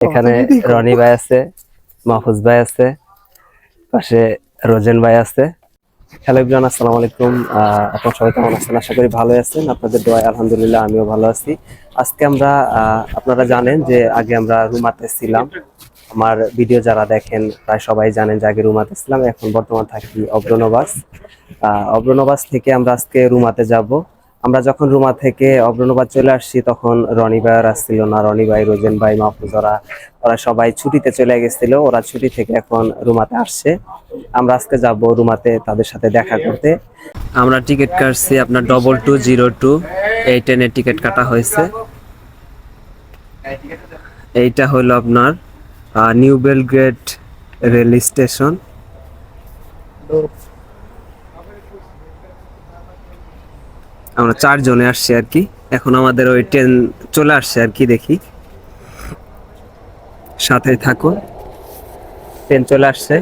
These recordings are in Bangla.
এখানে রনি ভাই আছে মাহফুজ ভাই আছে পাশে রোজেন ভাই আছে। হ্যালো ইবরান আসসালামু আলাইকুম। আপনারা সবাই কেমন আছেন? আশা করি ভালো আছেন। আপনাদের দোয়ায় আলহামদুলিল্লাহ আমিও ভালো আছি। আজকে আমরা আহ, আপনারা জানেন যে আগে আমরা রুমাতে ছিলাম। আমার ভিডিও যারা দেখেন প্রায় সবাই জানেন যে আগে রুমাতে ছিলাম এখন বর্তমান থাকি অব্রনবাস আহ, অব্রনবাস থেকে আমরা আজকে রুমাতে যাব। আমরা যখন রুমা থেকে অব্রনবাদ চলে আসছি, তখন রনি ভাই আর আসছিল না। রনি ভাই, রোজেন ভাই মাহফুজ ওরা সবাই ছুটিতে চলে গেছিল। ওরা ছুটি থেকে এখন রুমাতে আসছে। আমরা আজকে যাব রুমাতে তাদের সাথে দেখা করতে। আমরা টিকিট কাটছি আপনার ডবল টু জিরো টু এই ট্রেনের টিকিট কাটা হয়েছে। এইটা হলো আপনার নিউ বেলগ্রেড রেল স্টেশন। আমরা চারজনে আসছি আর কি। এখন আমাদের ওই ট্রেন চলে আসছে আর কি দেখি। সাথে থাকুন। ট্রেন চলে আসছে।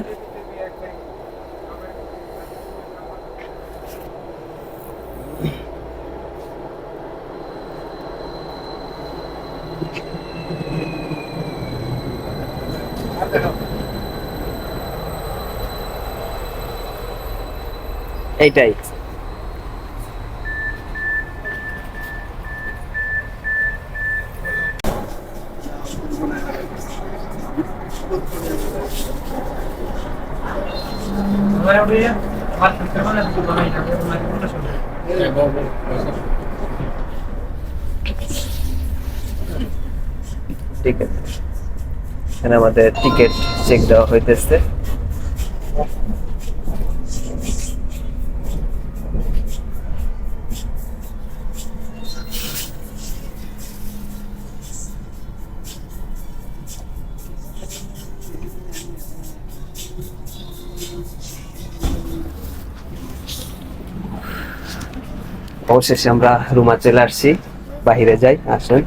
এইটাই। ঠিক আছে। এখানে আমাদের টিকিট চেক দেওয়া হইতেছে। অবশেষে আমরা রুমা চলে আসছি। বাহিরে যাই আসেন।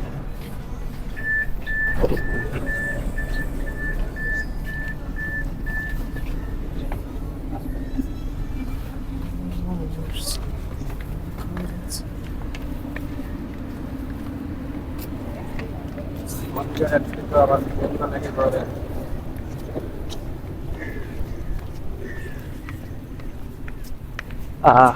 আহ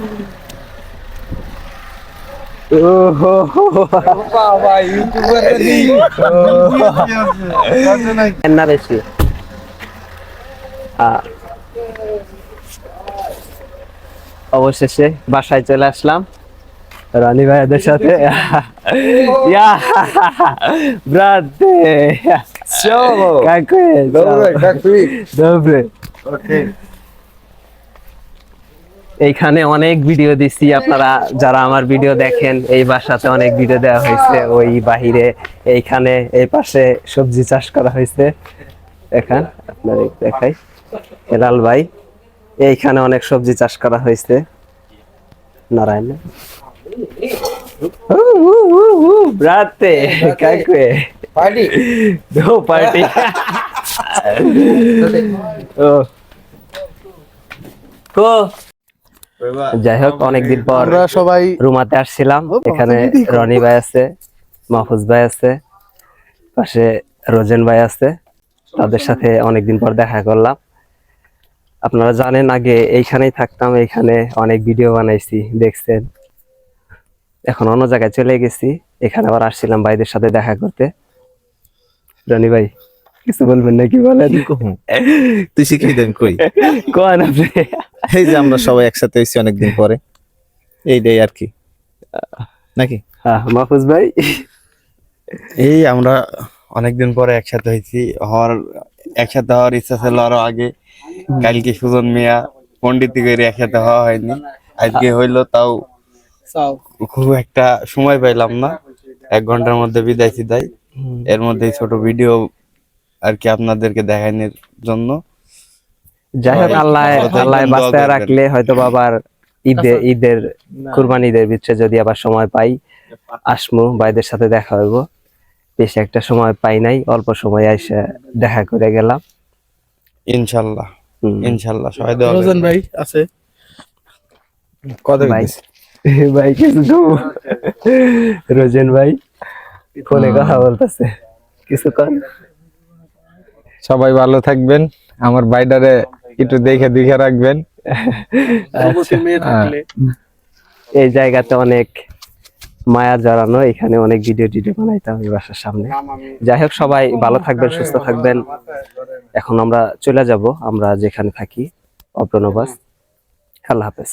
না বেশি অবশেষে বাসায় চলে আসলাম। রানি ভাইয়াদের সাথে। ইয়া ব্রাদ এইখানে অনেক ভিডিও দিছি। আপনারা যারা আমার ভিডিও দেখেন এই বাসাতে অনেক ভিডিও দেওয়া হয়েছে। ওই বাহিরে এইখানে এই পাশে সবজি চাষ করা হয়েছে। এখান আপনার দেখাই। হেলাল ভাই এইখানে অনেক সবজি চাষ করা হয়েছে। নারায়ণ। ব্রাতে. দো পার্টি। ও। কো যাই হোক অনেকদিন পর আমরা সবাই রুমাতে আসছিলাম। এখানে রনি ভাই আছে মাহফুজ ভাই আছে পাশে রোজেন ভাই আছে। তাদের সাথে অনেকদিন পর দেখা করলাম। আপনারা জানেন আগে এইখানেই থাকতাম এইখানে অনেক ভিডিও বানাইছি দেখছেন। এখন অন্য জায়গায় চলে গেছি এখানে আবার আসছিলাম ভাইদের সাথে দেখা করতে। রনি ভাই কিছু বলবেন নাকি বলেন? তুই শিখিয়ে দেন কই? কোন আপনি। এই যে আমরা সবাই একসাথে হয়েছি অনেকদিন পরে। এইটাই আর কি। নাকি? হ্যাঁ মাহফুজ ভাই? এই আমরা অনেকদিন পরে একসাথে হয়েছি। হওয়ার একসাথে হওয়ার ইচ্ছা ছিল আরও আগে। কালকে সুজন মিয়া পন্ডিত করে একসাথে হওয়া হয়নি। আজকে হইল তাও খুব একটা সময় পাইলাম না। এক ঘণ্টার মধ্যে বিদায় সিদায় এর মধ্যে ছোট ভিডিও আর কি আপনাদেরকে দেখানোর জন্য। যাই হোক আল্লাহ আল্লাহ বাঁচায় রাখলে হয়তো বা আবার ঈদে ঈদের কুরবানি ঈদের ভিতরে যদি আবার সময় পাই আসমু ভাইদের সাথে দেখা হইব। বেশি একটা সময় পাই নাই অল্প সময় এসে দেখা করে গেলাম। ইনশাল্লাহ। ইনশাল্লাহ সবাই দোয়া রোজন ভাই আছে? কত ভাই। ভাই কিছু তো। রোজেন ভাই ফোনে কথা বলতেছে। কিছু কর। সবাই ভালো থাকবেন। আমার বাইডারে একটু দেখে দেখে রাখবেন। অবশ্যই মেয়ে থাকলে। এই জায়গাতে অনেক মায়া জড়ানো এখানে অনেক ভিডিও টিডিও বানাইতাম এই বাসার সামনে। যাই হোক সবাই ভালো থাকবেন সুস্থ থাকবেন। এখন আমরা চলে যাব আমরা যেখানে থাকি অপ্রণবাস আল্লাহ হাফেজ।